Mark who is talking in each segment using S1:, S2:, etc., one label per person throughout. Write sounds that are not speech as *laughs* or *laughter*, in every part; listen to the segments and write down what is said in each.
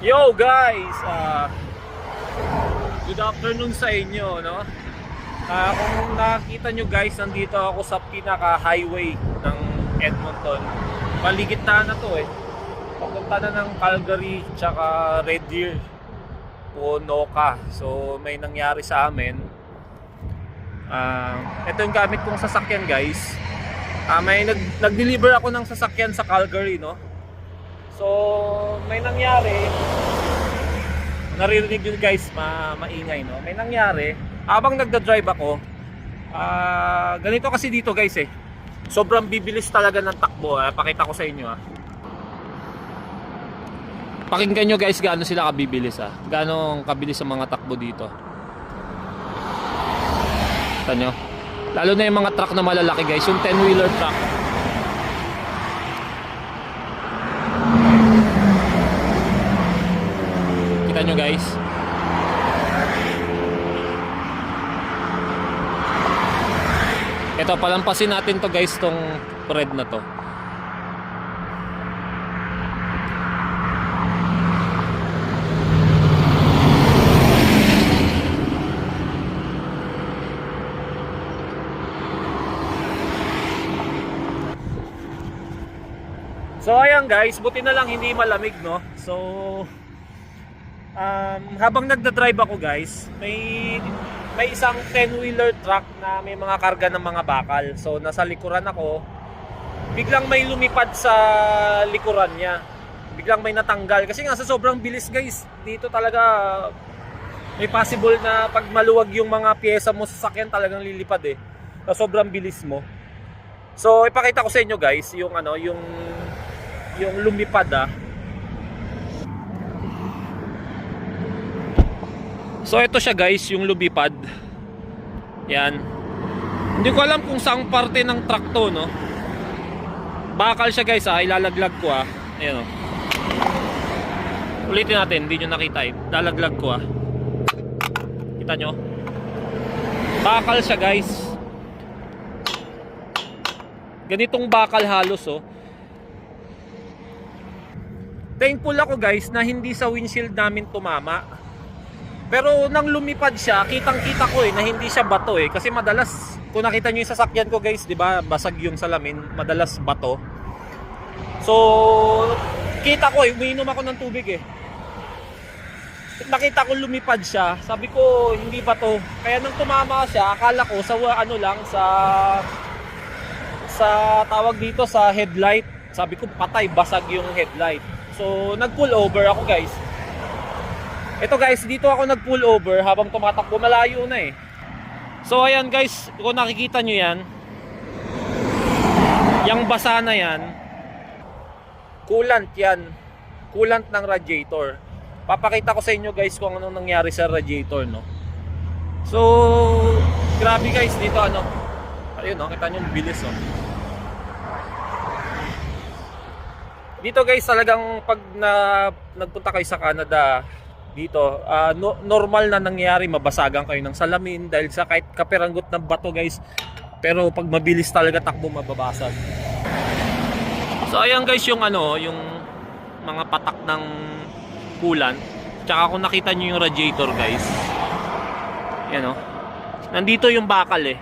S1: Yo guys, ah good afternoon sa inyo, no? Ah, kung nakita nyo guys, nandito ako sa pinaka-highway ng Edmonton. Paligid na to eh. Papunta na ng Calgary tsaka Red Deer o Noka. So may nangyari sa amin. Ah, ito yung gamit kong sasakyan guys. Ah, may nag nag-deliver ako ng sasakyan sa Calgary, no? So, may nangyari. Naririnig yun guys, ma maingay, no? May nangyari. Habang nagda-drive ako, ah ganito kasi dito guys eh. Sobrang bibilis talaga ng takbo. Ah. Pakita ko sa inyo ah. Pakinggan nyo guys gaano sila kabibilis ah. Gaano kabilis ang mga takbo dito. Kita nyo? Lalo na yung mga truck na malalaki guys, yung 10-wheeler truck. Kita nyo guys. Ito, palampasin natin to guys, tong red na to. So ayan guys, buti na lang hindi malamig no. So um, habang nagda-drive ako guys, may may isang 10-wheeler truck na may mga karga ng mga bakal. So nasa likuran ako. Biglang may lumipad sa likuran niya. Biglang may natanggal kasi nga sa sobrang bilis guys. Dito talaga may possible na pag maluwag yung mga pyesa mo sa sakyan talagang lilipad eh. Sa sobrang bilis mo. So ipakita ko sa inyo guys yung ano, yung yung lumipad ah. So ito siya guys, yung lumipad. Yan. Hindi ko alam kung saang parte ng truck to, no. Bakal siya guys ah, ilalaglag ko ah. Ayan oh. Ulitin natin, hindi nyo nakita eh. Lalaglag ko ah. Kita nyo? Bakal siya guys. Ganitong bakal halos oh. Thankful ako guys na hindi sa windshield namin tumama. Pero nang lumipad siya, kitang-kita ko eh na hindi siya bato eh kasi madalas kung nakita niyo yung sasakyan ko guys, 'di ba? Basag yung salamin, madalas bato. So, kita ko eh, umiinom ako ng tubig eh. Nakita ko lumipad siya, sabi ko hindi bato. Kaya nang tumama siya, akala ko sa ano lang sa sa tawag dito sa headlight. Sabi ko patay, basag yung headlight. So, nag-pull over ako, guys. Ito, guys, dito ako nag-pull over habang tumatakbo. Malayo na eh. So, ayan, guys. Kung nakikita nyo yan, yung basa na yan, coolant yan. Coolant ng radiator. Papakita ko sa inyo, guys, kung anong nangyari sa radiator, no? So, grabe, guys, dito, ano. Ayun, no? Kita nyo, bilis, oh. Dito guys, talagang pag na, nagpunta kayo sa Canada, dito, ah, no- normal na nangyayari, mabasagan kayo ng salamin dahil sa kahit kapiranggot ng bato guys. Pero pag mabilis talaga takbo, mababasag. So ayan guys yung ano, yung mga patak ng coolant. Tsaka kung nakita nyo yung radiator guys. Yan oh. Nandito yung bakal eh.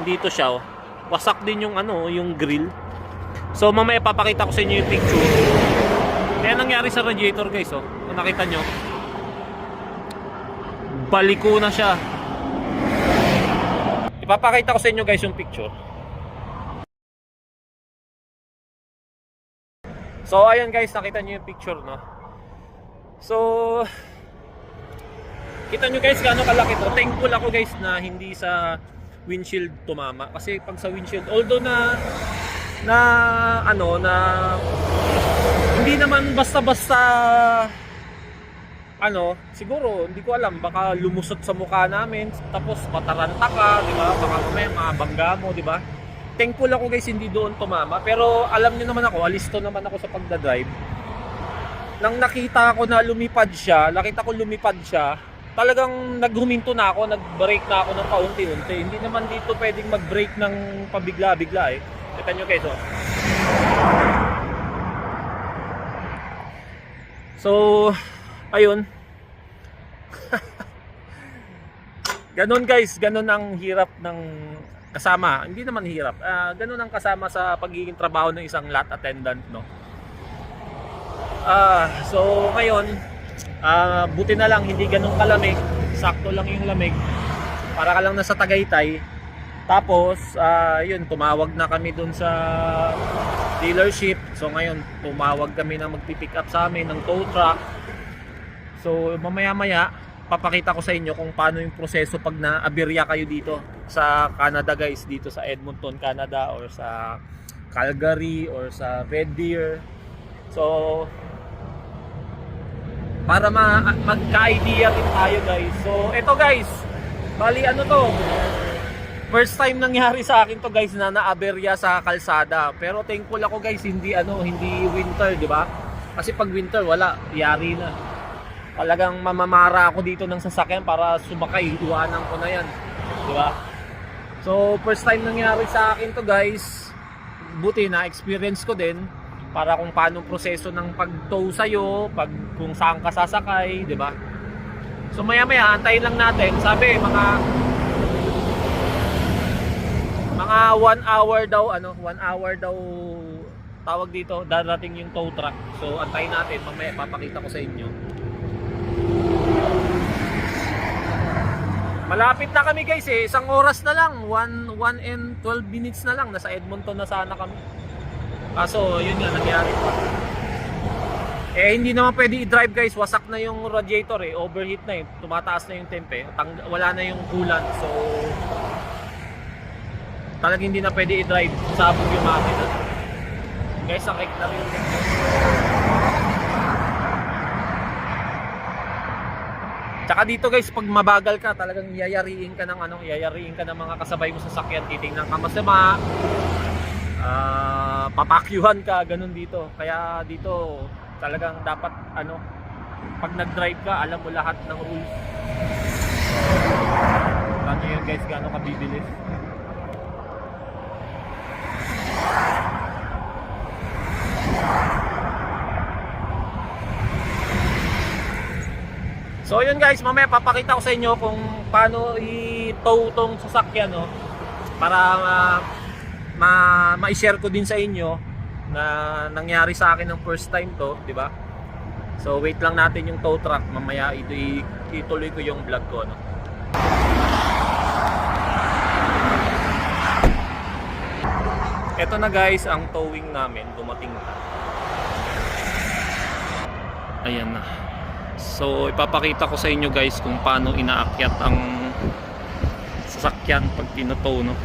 S1: Nandito siya oh. Wasak din yung ano, yung grill. So mamaya papakita ko sa inyo yung picture. Kaya nangyari sa radiator guys oh. Kung nakita nyo. Baliko na siya. Ipapakita ko sa inyo guys yung picture. So ayun guys, nakita nyo yung picture no. So Kita nyo guys gaano kalaki to. Thankful ako guys na hindi sa windshield tumama kasi pag sa windshield although na na ano na hindi naman basta-basta ano, siguro hindi ko alam baka lumusot sa mukha namin tapos mataranta ka, di ba? Baka mamaya mabangga mo, di ba? Thankful ako guys hindi doon tumama pero alam niyo naman ako, alisto naman ako sa pagda-drive. Nang nakita ko na lumipad siya, nakita ko lumipad siya, talagang naghuminto na ako, nag-brake na ako ng paunti-unti. Hindi naman dito pwedeng mag-brake ng pabigla-bigla eh. Kita nyo guys oh. So, ayun. *laughs* ganon guys, ganon ang hirap ng kasama. Hindi naman hirap. Ah, ganon ang kasama sa pagiging trabaho ng isang lot attendant, no. Ah, so ngayon, ah, buti na lang hindi ganun kalamig. Sakto lang yung lamig. Para ka lang nasa Tagaytay. Tapos, ah, yun, tumawag na kami dun sa dealership. So ngayon, tumawag kami na magpipick up sa amin ng tow truck. So mamaya-maya, papakita ko sa inyo kung paano yung proseso pag na-aberya kayo dito sa Canada guys, dito sa Edmonton, Canada or sa Calgary or sa Red Deer. So para ma magka-idea rin tayo guys. So eto guys, bali ano to? First time nangyari sa akin to guys na naaberya sa kalsada. Pero thankful ako guys, hindi ano, hindi winter, di ba? Kasi pag winter wala, yari na. Talagang mamamara ako dito ng sasakyan para sumakay, iwanan ko na 'yan. Di ba? So first time nangyari sa akin to guys. Buti na experience ko din para kung paano proseso ng pag-tow sa'yo, pag kung saan ka sasakay, di ba? So maya maya, antayin lang natin. Sabi, mga mga one hour daw, ano, one hour daw tawag dito, darating yung tow truck. So antayin natin, mamaya papakita ko sa inyo. Malapit na kami guys eh, isang oras na lang, 1, 1 and 12 minutes na lang, nasa Edmonton na sana kami. Kaso, yun nga, nangyari pa. Eh, hindi naman pwede i-drive guys. Wasak na yung radiator eh. Overheat na eh. Tumataas na yung temp eh. Tang- wala na yung coolant. So, talagang hindi na pwede i-drive. Sabog yung makina. Guys, sakik na rin. Tsaka dito guys, pag mabagal ka, talagang yayariin ka ng ano, yayariin ka ng mga kasabay mo sa sakyan, titingnan ka masama, ah papakyuhan ka, ganun dito. Kaya dito, talagang dapat ano, pag nag-drive ka, alam mo lahat ng rules. Ano yun guys, gaano ka So yun guys, mamaya papakita ko sa inyo kung paano i-tow tong sasakyan no para ma, ma ma-share ko din sa inyo na nangyari sa akin ng first time to, di ba? So wait lang natin yung tow truck, mamaya ito ituloy ko yung vlog ko no. Ito na guys ang towing namin, dumating na. Ayan na. So ipapakita ko sa inyo guys kung paano inaakyat ang sasakyan pag tinotow no.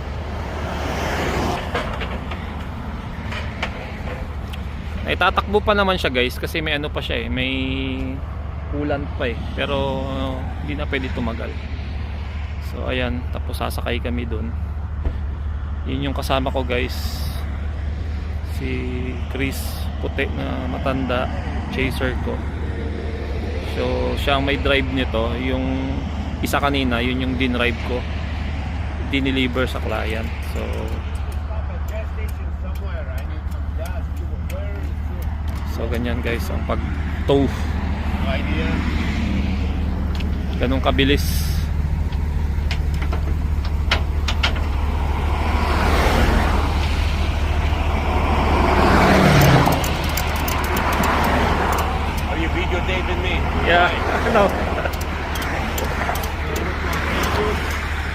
S1: Ay tatakbo pa naman siya guys kasi may ano pa siya eh, may coolant pa eh. Pero hindi na pwede tumagal. So ayan, tapos sasakay kami doon. Yun yung kasama ko guys. Si Chris puti na matanda, chaser ko. So, siya ang may drive nito. Yung isa kanina, yun yung dinrive ko. Dineliver sa client. So, so ganyan guys ang pag-tow. Ganong kabilis.
S2: Are you videotaping me?
S1: Yeah, no.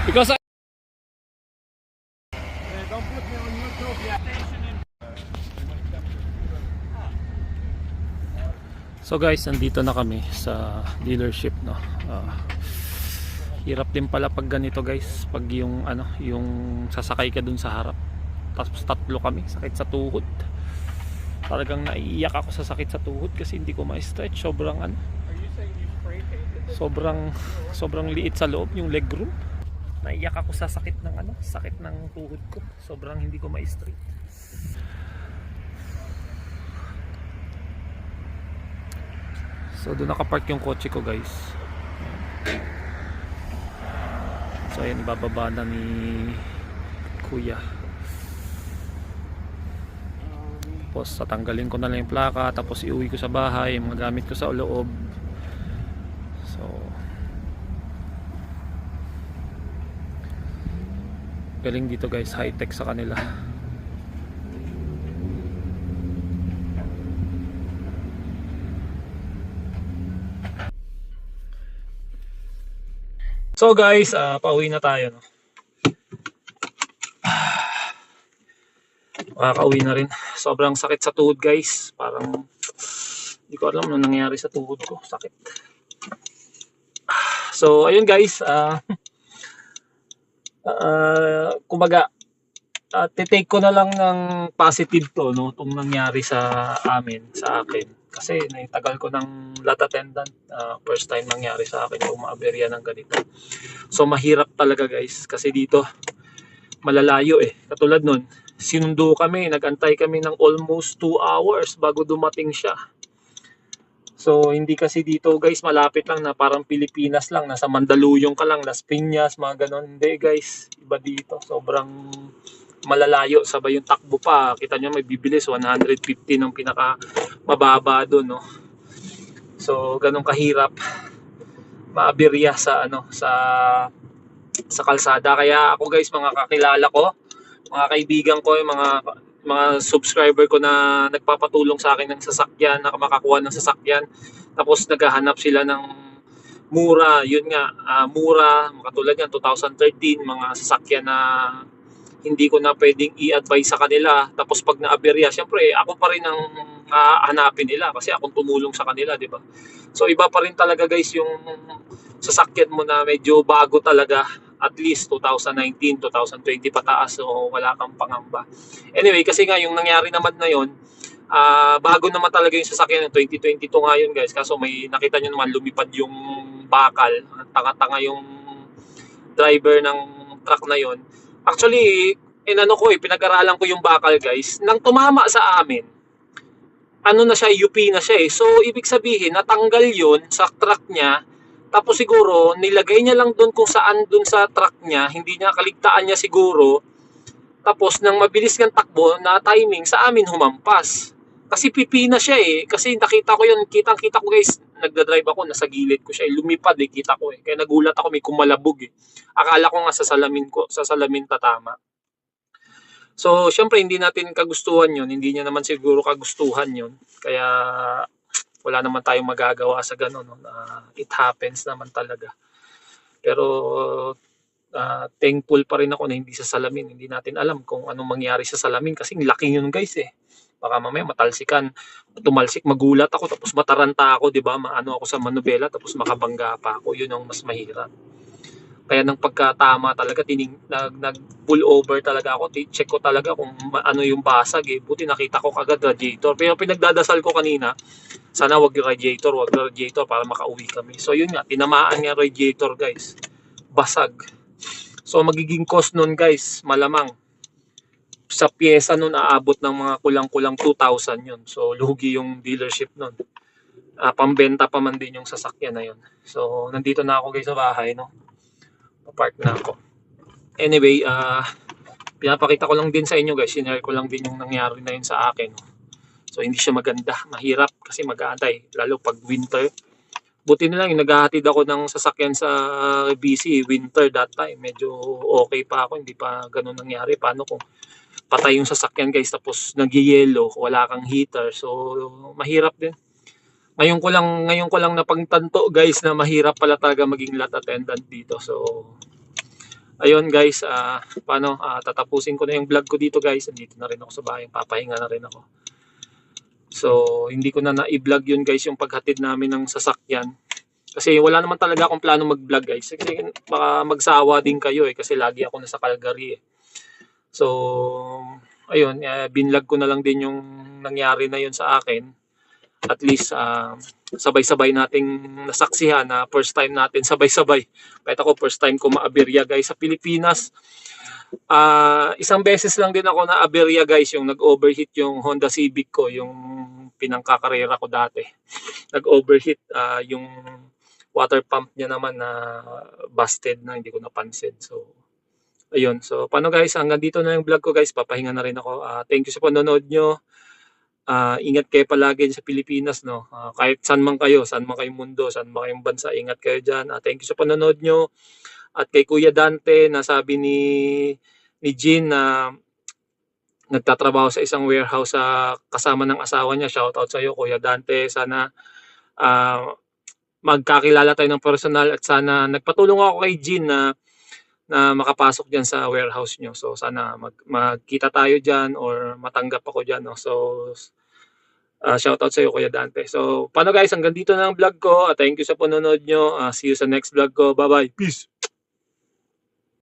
S1: Because I. So guys, nandito na kami sa dealership no. Ah, hirap din pala pag ganito guys, pag yung ano, yung sasakay ka dun sa harap. Tapos tatlo kami, sakit sa tuhod. Talagang naiiyak ako sa sakit sa tuhod kasi hindi ko ma-stretch, sobrang ano, sobrang *laughs* sobrang liit sa loob yung leg room. Naiyak ako sa sakit ng ano, sakit ng tuhod ko. Sobrang hindi ko ma-straight. So doon nakapark yung kotse ko guys. So ayan, ibababa na ni Kuya. tapos tatanggalin ko na lang yung plaka tapos iuwi ko sa bahay mga gamit ko sa loob so galing dito guys high tech sa kanila So guys, ah, pauwi na tayo no. Makakauwi na rin. Sobrang sakit sa tuhod guys. Parang hindi ko alam ano nangyari sa tuhod ko. Sakit. So ayun guys, ah *laughs* ah, kumbaga uh, titake ko na lang ng positive to no itong nangyari sa amin, sa akin. Kasi naitagal ko ng lat attendant. ah, first time nangyari sa akin yung maaberya ng ganito. So mahirap talaga guys kasi dito malalayo eh. Katulad nun, sinundo kami, nagantay kami ng almost 2 hours bago dumating siya. So hindi kasi dito guys malapit lang na parang Pilipinas lang, nasa Mandaluyong ka lang, Las Piñas, mga ganon. Hindi guys, iba dito. Sobrang malalayo, sabay yung takbo pa. Kita nyo may bibilis, 150 ng pinaka mababa doon, no. So ganun kahirap *laughs* maabirya sa ano sa sa kalsada. Kaya ako guys, mga kakilala ko, mga kaibigan ko, yung mga mga subscriber ko na nagpapatulong sa akin ng sasakyan, na makakuha ng sasakyan. Tapos naghahanap sila ng mura, yun nga, ah, mura, katulad yan, 2013, mga sasakyan na hindi ko na pwedeng i-advise sa kanila. Tapos pag naaberya, syempre ako pa rin ang hahanapin nila kasi akong tumulong sa kanila, di ba? So iba pa rin talaga guys yung sasakyan mo na medyo bago talaga at least 2019, 2020 pataas so wala kang pangamba. Anyway, kasi nga yung nangyari naman na yon ah bago naman talaga yung sasakyan ng 2022 nga yun guys. Kaso may nakita nyo naman lumipad yung bakal tanga-tanga yung driver ng truck na yon actually inano ko eh pinag-aralan ko yung bakal guys. Nang tumama sa amin ano na siya UP na siya eh. So ibig sabihin natanggal yon sa truck niya tapos siguro, nilagay niya lang doon kung saan doon sa truck niya, hindi niya kaligtaan niya siguro. Tapos nang mabilis niyang takbo na timing sa amin humampas. Kasi pipina siya eh. Kasi nakita ko yun, kitang kita ko guys, nagda-drive ako, nasa gilid ko siya. eh. Lumipad eh, kita ko eh. Kaya nagulat ako, may kumalabog eh. Akala ko nga sa salamin ko, sa salamin tatama. So, syempre hindi natin kagustuhan yun. Hindi niya naman siguro kagustuhan yun. Kaya wala naman tayong magagawa sa ganun. Na it happens naman talaga. Pero ah, thankful pa rin ako na hindi sa salamin. Hindi natin alam kung anong mangyari sa salamin kasi laki yun guys eh. Baka mamaya matalsikan, tumalsik, magulat ako tapos mataranta ako, 'di ba? Maano ako sa manubela tapos makabangga pa ako. Yun ang mas mahirap. Kaya nang pagkatama talaga tining nag, nag pull over talaga ako, check ko talaga kung ano yung basag eh. Buti nakita ko kagad radiator. Pero pinagdadasal ko kanina, sana wag yung radiator, wag yung radiator para makauwi kami. So yun nga, tinamaan nga radiator guys. Basag. So magiging cost nun guys, malamang sa pyesa nun aabot ng mga kulang-kulang 2,000 yun. So lugi yung dealership nun. Ah, pambenta pa man din yung sasakyan na yun. So nandito na ako guys sa bahay no. Park na ako. Anyway, ah pinapakita ko lang din sa inyo guys, sinare ko lang din yung nangyari na yun sa akin. So hindi siya maganda, mahirap kasi mag-aantay lalo pag winter. Buti na lang yung naghahatid ako ng sasakyan sa BC winter that time. Medyo okay pa ako, hindi pa ganun nangyari. Paano kung patay yung sasakyan guys tapos nagyayelo, wala kang heater. So mahirap din. Ngayon ko lang ngayon ko lang napagtanto guys na mahirap pala talaga maging lot attendant dito. So ayun guys, ah paano ah, tatapusin ko na yung vlog ko dito guys. Nandito na rin ako sa bahay, papahinga na rin ako. So hindi ko na na-vlog yun guys yung paghatid namin ng sasakyan. Kasi wala naman talaga akong plano mag-vlog guys. Kasi baka magsawa din kayo eh kasi lagi ako nasa Calgary eh. So ayun, eh, binlog ko na lang din yung nangyari na yun sa akin. At least ah, sabay-sabay nating nasaksihan na first time natin sabay-sabay. Kahit ako first time ko maaberya guys sa Pilipinas. Ah, isang beses lang din ako na aberya guys yung nag-overheat yung Honda Civic ko, yung pinangkakarera ko dati. *laughs* Nag-overheat ah, yung water pump niya naman na busted na hindi ko napansin. So ayun. So paano guys, hanggang dito na yung vlog ko guys. Papahinga na rin ako. Ah, thank you sa panonood nyo. Ah, ingat kayo palagi sa Pilipinas, no? Ah, kahit saan man kayo, saan man kayong mundo, saan man kayong bansa, ingat kayo dyan. Ah, thank you sa panonood nyo. At kay Kuya Dante, nasabi ni, ni Jean na nagtatrabaho sa isang warehouse sa kasama ng asawa niya. Shoutout sa iyo, Kuya Dante. Sana ah, magkakilala tayo ng personal at sana nagpatulong ako kay Jean na na makapasok diyan sa warehouse nyo. So sana mag, magkita tayo diyan or matanggap ako diyan, no. So ah, shoutout sa iyo Kuya Dante. So paano guys, hanggang dito na ang vlog ko. Ah, thank you sa panonood nyo. Ah, see you sa next vlog ko. Bye-bye. Peace.